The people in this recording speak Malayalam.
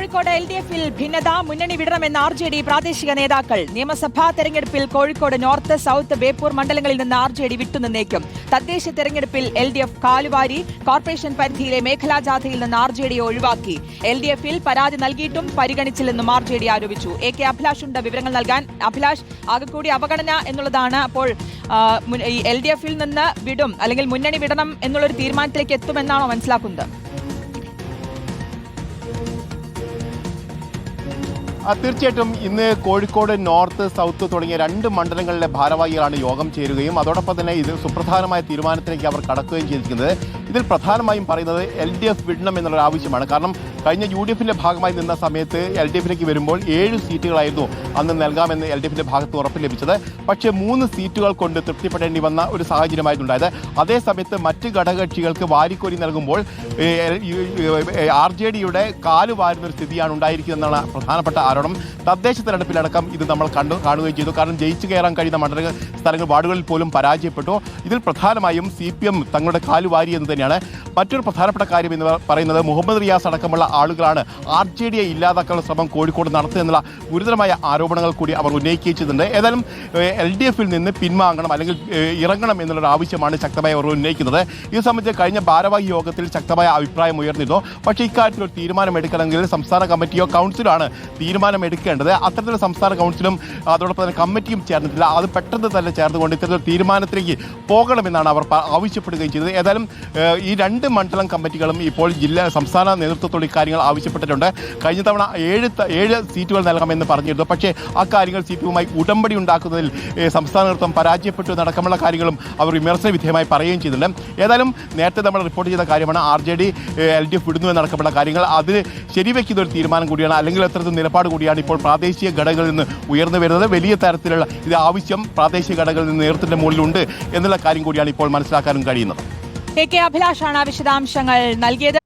കോഴിക്കോട് എൽ ഡി എഫിൽ ഭിന്നത മുന്നണി വിടണമെന്ന് ആർ ജെ ഡി പ്രാദേശിക നേതാക്കൾ. നിയമസഭാ തെരഞ്ഞെടുപ്പിൽ കോഴിക്കോട് നോർത്ത് സൗത്ത് ബേപ്പൂർ മണ്ഡലങ്ങളിൽ നിന്ന് ആർ ജെ ഡി വിട്ടുനിന്നേക്കും തദ്ദേശ തെരഞ്ഞെടുപ്പിൽ എൽ ഡി എഫ് കാലുവാരി കോർപ്പറേഷൻ പരിധിയിലെ മേഖലാ ജാഥയിൽ നിന്ന് ആർ ജെ ഡി ഒഴിവാക്കി. എൽ ഡി എഫിൽ പരാതി നൽകിയിട്ടും പരിഗണിച്ചില്ലെന്നും ആർ ജെ ഡി ആരോപിച്ചു. എ കെ അഭിലാഷ് ഉണ്ട് വിവരങ്ങൾ നൽകാൻ. അഭിലാഷ് ആകെക്കൂടി അവഗണന എന്നുള്ളതാണ് അപ്പോൾ എൽ ഡി എഫിൽ നിന്ന് വിടും അല്ലെങ്കിൽ മുന്നണി വിടണം എന്നുള്ളൊരു തീരുമാനത്തിലേക്ക് എത്തുമെന്നാണോ മനസ്സിലാക്കുന്നത്? തീർച്ചയായിട്ടും ഇന്ന് കോഴിക്കോട് നോർത്ത് സൗത്ത് തുടങ്ങിയ രണ്ട് മണ്ഡലങ്ങളിലെ ഭാരവാഹികളാണ് യോഗം ചേരുകയും അതോടൊപ്പം തന്നെ ഇത് സുപ്രധാനമായ തീരുമാനത്തിലേക്ക് അവർ കടക്കുകയും ചെയ്തിരിക്കുന്നത്. ഇതിൽ പ്രധാനമായും പറയുന്നത് എൽ ഡി എഫ് വിടണം എന്നുള്ള ആവശ്യമാണ് കാരണം കഴിഞ്ഞ യു ഡി എഫിന്റെ ഭാഗമായി നിന്ന സമയത്ത് എൽ ഡി എഫിലേക്ക് വരുമ്പോൾ ഏഴ് സീറ്റുകളായിരുന്നു അന്ന് നൽകാമെന്ന് എൽ ഡി എഫിന്റെ ഭാഗത്ത് ഉറപ്പ് ലഭിച്ചത്. പക്ഷേ മൂന്ന് സീറ്റുകൾ കൊണ്ട് തൃപ്തിപ്പെടേണ്ടി വന്ന ഒരു സാഹചര്യമായിരുന്നു ഉണ്ടായത് അതേസമയത്ത് മറ്റ് ഘടകകക്ഷികൾക്ക് വാരിക്കോരി നൽകുമ്പോൾ ആർ ജെ ഡിയുടെ കാൽ വാരുന്ന ഒരു സ്ഥിതിയാണ് ഉണ്ടായിരിക്കുന്നതെന്നാണ് പ്രധാനപ്പെട്ട ആരോപണം. തദ്ദേശ തെരഞ്ഞെടുപ്പിലടക്കം ഇത് നമ്മൾ കണ്ടു കാണുകയും ചെയ്തു. കാരണം ജയിച്ചു കയറാൻ കഴിയുന്ന മണ്ഡല സ്ഥലങ്ങൾ വാർഡുകളിൽ പോലും പരാജയപ്പെട്ടു. ഇതിൽ പ്രധാനമായും സി പി എം തങ്ങളുടെ കാൽ വാരി എന്ന് തന്നെയാണ്. മറ്റൊരു പ്രധാനപ്പെട്ട കാര്യം എന്ന് പറയുന്നത് മുഹമ്മദ് റിയാസ് അടക്കമുള്ള ആളുകളാണ് ആർ ജെ ഡിയെ ഇല്ലാതാക്കാനുള്ള ശ്രമം കോഴിക്കോട് നടത്തുമെന്നുള്ള ഗുരുതരമായ ആരോപണങ്ങൾ കൂടി അവർ ഉന്നയിക്കുകയും ചെയ്തിട്ടുണ്ട് ഏതായാലും എൽ ഡി എഫിൽ നിന്ന് പിൻവാങ്ങണം അല്ലെങ്കിൽ ഇറങ്ങണം എന്നുള്ളൊരു ആവശ്യമാണ് ശക്തമായി അവർ ഉന്നയിക്കുന്നത്. ഇത് സംബന്ധിച്ച് കഴിഞ്ഞ ഭാരവാഹി യോഗത്തിൽ ശക്തമായ അഭിപ്രായം ഉയർന്നിരുന്നു. പക്ഷേ ഇക്കാര്യത്തിൽ ഒരു തീരുമാനം എടുക്കണമെങ്കിൽ സംസ്ഥാന കമ്മിറ്റിയോ കൗൺസിലാണ് തീരുമാനം എടുക്കേണ്ടത് അത്തരത്തിലുള്ള സംസ്ഥാന കൗൺസിലും അതോടൊപ്പം തന്നെ കമ്മിറ്റിയും ചേർന്നിട്ടില്ല. അത് പെട്ടെന്ന് തന്നെ ചേർന്നുകൊണ്ട് ഇത്തരത്തിലൊരു തീരുമാനത്തിലേക്ക് പോകണമെന്നാണ് അവർ ആവശ്യപ്പെടുകയും ചെയ്തത്. ഏതായാലും ഈ രണ്ട് മണ്ഡലം കമ്മിറ്റികളും ഇപ്പോൾ ജില്ലാ സംസ്ഥാന നേതൃത്വത്തോട് ഇക്കാര്യങ്ങൾ ആവശ്യപ്പെട്ടിട്ടുണ്ട്. കഴിഞ്ഞ തവണ ഏഴ് ഏഴ് സീറ്റുകൾ നൽകാമെന്ന് പറഞ്ഞിരുന്നു. പക്ഷേ ആ കാര്യങ്ങൾ സി പി ഉടമ്പടി ഉണ്ടാക്കുന്നതിൽ സംസ്ഥാന നേതൃത്വം പരാജയപ്പെട്ടു എന്നടക്കമുള്ള കാര്യങ്ങളും അവർ വിമർശന വിധേയമായി പറയുകയും ചെയ്തിട്ടുണ്ട്. ഏതായാലും നേരത്തെ നമ്മൾ റിപ്പോർട്ട് ചെയ്ത കാര്യമാണ് R J D L D F വിടുന്നു എന്നടക്കമുള്ള കാര്യങ്ങൾ. അതിന് ശരിവെക്കുന്ന ഒരു തീരുമാനം കൂടിയാണ് അല്ലെങ്കിൽ അത്തരത്തിൽ നിലപാട് കൂടിയാണ് ഇപ്പോൾ പ്രാദേശിക ഘടകങ്ങളിൽ നിന്ന് ഉയർന്നു വരുന്നത്. വലിയ തരത്തിലുള്ള ഇത് ആവശ്യം പ്രാദേശിക ഘടകങ്ങളിൽ നിന്ന് നേതൃത്വത്തിന്റെ മുകളിലുണ്ട് എന്നുള്ള കാര്യം കൂടിയാണ് ഇപ്പോൾ മനസ്സിലാക്കാനും കഴിയുന്നത്. എ കെ അഭിലാഷാണ് വിശദാംശങ്ങൾ നൽകിയത്.